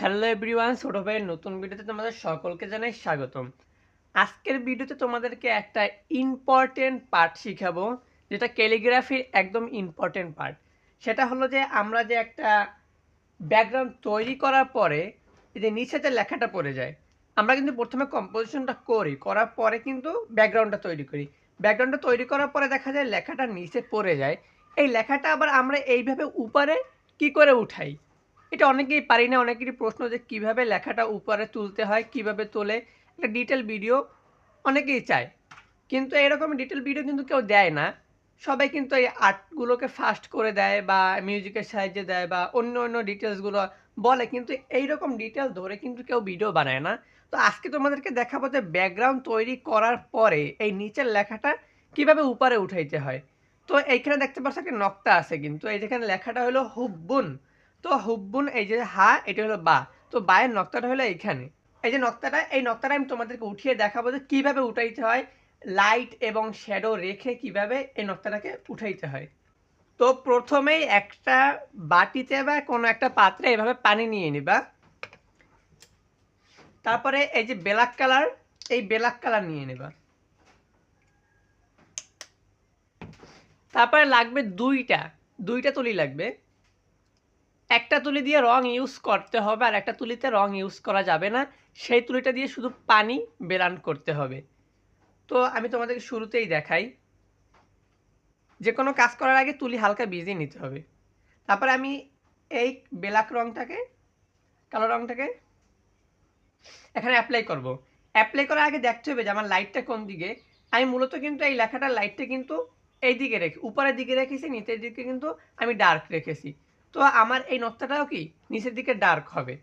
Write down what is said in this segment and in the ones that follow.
Hello everyone ছোট ভাইয়ের নতুন ভিডিওতে তোমাদের সকলকে জানাই স্বাগতম। আজকের ভিডিওতে তোমাদেরকে একটা ইম্পর্টেন্ট পার্ট শিখাবো, যেটা ক্যালিগ্রাফির একদম ইম্পর্টেন্ট পার্ট সেটা হলো যে আমরা যে একটা ব্যাকগ্রাউন্ড তৈরি করার পরে যে নিচে যে লেখাটা পড়ে যায়, আমরা কিন্তু প্রথমে কম্পোজিশনটা করি, করার পরে কিন্তু ব্যাকগ্রাউন্ডটা তৈরি করি। ব্যাকগ্রাউন্ডটা তৈরি করার পরে দেখা যায় লেখাটা নিচে পড়ে যায়। এই লেখাটা আবার আমরা এইভাবে উপরে কি করে উঠাই? এটা অনেকেই পারি না, অনেকেরই প্রশ্ন যে কীভাবে লেখাটা উপরে তুলতে হয়, কীভাবে তোলে। একটা ডিটেল ভিডিও অনেকেই চায়। কিন্তু এরকম ডিটেল ভিডিও কিন্তু কেউ দেয় না। সবাই কিন্তু এই আর্টগুলোকে ফাস্ট করে দেয় বা মিউজিকের সাহায্যে দেয় বা অন্য অন্য ডিটেলসগুলো বলে। কিন্তু এইরকম ডিটেল ধরে কিন্তু কেউ ভিডিও বানায় না। তো আজকে তোমাদেরকে দেখাবো যে ব্যাকগ্রাউন্ড তৈরি করার পরে এই নিচের লেখাটা কীভাবে উপরে উঠাইতে হয়। তো এইখানে দেখতে পাচ্ছ একটা নক্তা আছে কিন্তু। এই যেখানে লেখাটা হলো হুব্বুন। তো হুব্বুন, এই যে হা, এটা হলো বা। তো বায়ের নক্তাটা হলো এইখানে। এই যে নক্তাটা, এই নক্তাটা আমি তোমাদেরকে উঠিয়ে দেখাবো যে কীভাবে উঠাইতে হয়। লাইট এবং শ্যাডো রেখে কীভাবে এই নক্তাটাকে উঠাইতে হয়। তো প্রথমেই একটা বাটিতে বা কোনো একটা পাত্রে এভাবে পানি নিয়ে নিবা। তারপরে এই যে ব্ল্যাক কালার, এই ব্ল্যাক কালার নিয়ে নেবা। তারপরে লাগবে দুইটা দুইটা তুলি লাগবে। একটা তুলি দিয়ে রং ইউজ করতে হবে আর একটা তুলিতে রং ইউজ করা যাবে না। সেই তুলিটা দিয়ে শুধু পানি বেরান করতে হবে। তো আমি তোমাদেরকে শুরুতেই দেখাই। যে কোনো কাজ করার আগে তুলি হালকা ভিজিয়ে নিতে হবে। তারপরে আমি এই বেলাক রংটাকে, কালো রংটাকে এখানে অ্যাপ্লাই করব। অ্যাপ্লাই করার আগে দেখতে হবে যে আমার লাইটটা কোন দিকে। আমি মূলত কিন্তু এই লেখাটার লাইটটা কিন্তু এই দিকে রেখে, উপরের দিকে রেখেছি, নিচের দিকে কিন্তু আমি ডার্ক রেখেছি। তো আমার এই নকশাটাও কি নিচের দিকে ডার্ক হবে?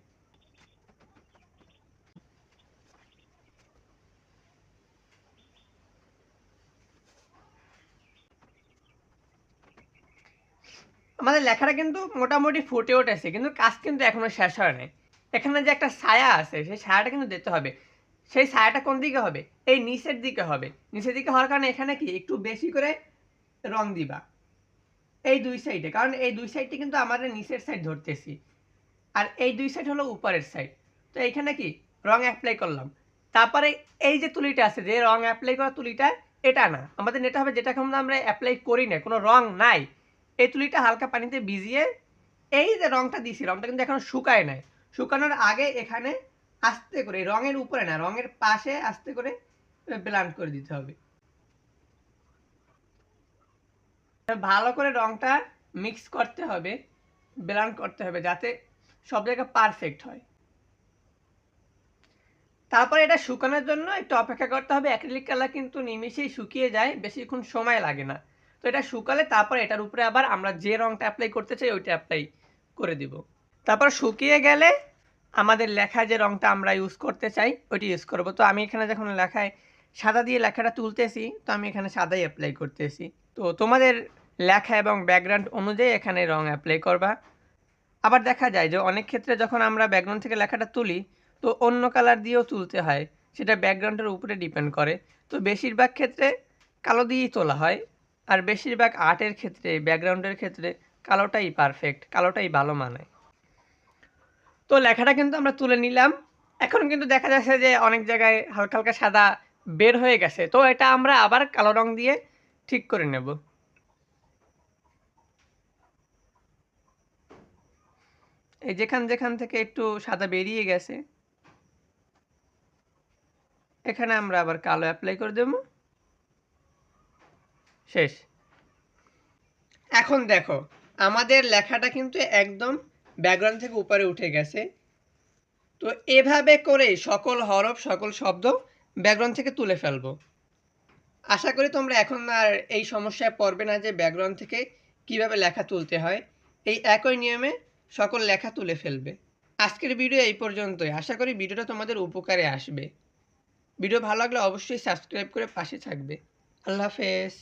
আমাদের লেখাটা কিন্তু মোটামুটি ফুটে উঠেছে, কিন্তু কাজ কিন্তু এখনও শেষ হয় নাই। এখানে যে একটা ছায়া আছে, সেই ছায়াটা কিন্তু দিতে হবে। সেই ছায়াটা কোন দিকে হবে? এই নিচের দিকে হবে। নিচের দিকে হওয়ার কারণে এখানে কি একটু বেশি করে রং দিবা। এই দুই সাইডে কারণ এই দুই সাইডটি কিন্তু আমাদের নিচের সাইড ধরতেছি। আর এই দুই সাইড হলো উপরের সাইড তো এইখানে কি? রং অ্যাপ্লাই করলাম। তারপরে এই যে তুলিটা আছে, যে রং অ্যাপ্লাই করা তুলিটা, এটা না। আমাদের নেটা হবে যেটা আমরা অ্যাপ্লাই করি না, কোনো রং নাই। এই তুলিটা হালকা পানিতে ভিজিয়ে এই যে রংটা দিছি, রংটা কিন্তু এখন শুকায় নাই। শুকানোর আগে এখানে আস্তে করে রঙের উপরে না, রঙের পাশে আস্তে করে ব্লান্ড করে দিতে হবে। ভালো করে রংটা মিক্স করতে হবে ব্লান্ড করতে হবে যাতে সব জায়গায় পারফেক্ট হয়। তারপর এটা শুকানোর জন্য একটু অপেক্ষা করতে হবে অ্যাক্রিলিক কালার কিন্তু নিমিশেই শুকিয়ে যায়, বেশিক্ষণ সময় লাগে না। তো এটা শুকালে তারপর এটার উপরে আবার আমরা যে রংটা অ্যাপ্লাই করতে চাই ওইটা অ্যাপ্লাই করে দিব। তারপর শুকিয়ে গেলে আমাদের লেখা যে রংটা আমরা ইউজ করতে চাই, ওইটি ইউজ করব। তো আমি এখানে যখন লেখায় সাদা দিয়ে লেখাটা তুলতেছি, তো আমি এখানে সাদাই অ্যাপ্লাই করতেছি। তো তোমাদের লেখা এবং ব্যাকগ্রাউন্ড অনুযায়ী এখানে রং অ্যাপ্লাই করবা। আবার দেখা যায় যে অনেক ক্ষেত্রে যখন আমরা ব্যাকগ্রাউন্ড থেকে লেখাটা তুলি, তো অন্য কালার দিয়েও তুলতে হয়। সেটা ব্যাকগ্রাউন্ডের উপরে ডিপেন্ড করে। তো বেশিরভাগ ক্ষেত্রে কালো দিয়েই তোলা হয়, আর বেশিরভাগ আর্টের ক্ষেত্রে ব্যাকগ্রাউন্ডের ক্ষেত্রে কালোটাই পারফেক্ট কালোটাই ভালো মানায় তো লেখাটা কিন্তু আমরা তুলে নিলাম। এখন কিন্তু দেখা যাচ্ছে যে অনেক জায়গায় হালকা হালকা সাদা বের হয়ে গেছে। তো এটা আমরা আবার কালো রং দিয়ে ঠিক করে নেব। এই যেখান যেখান থেকে একটু সাদা বেরিয়ে গেছে, এখানে আমরা আবার কালো অ্যাপ্লাই করে দেব। শেষ। এখন দেখো, আমাদের লেখাটা কিন্তু একদম ব্যাকগ্রাউন্ড থেকে উপরে উঠে গেছে। তো এভাবে করে সকল হরফ, সকল শব্দ ব্যাকগ্রাউন্ড থেকে তুলে ফেলব। আশা করি তোমরা এখন আর এই সমস্যায় পড়বে না যে ব্যাকগ্রাউন্ড থেকে কীভাবে লেখা তুলতে হয়। এই একই নিয়মে সকল লেখা তুলে ফেলবে। আজকের ভিডিও এই পর্যন্তই। আশা করি ভিডিওটা তোমাদের উপকারে আসবে। ভিডিও ভালো লাগলে অবশ্যই সাবস্ক্রাইব করে পাশে থাকবে। আল্লাহ হাফেজ।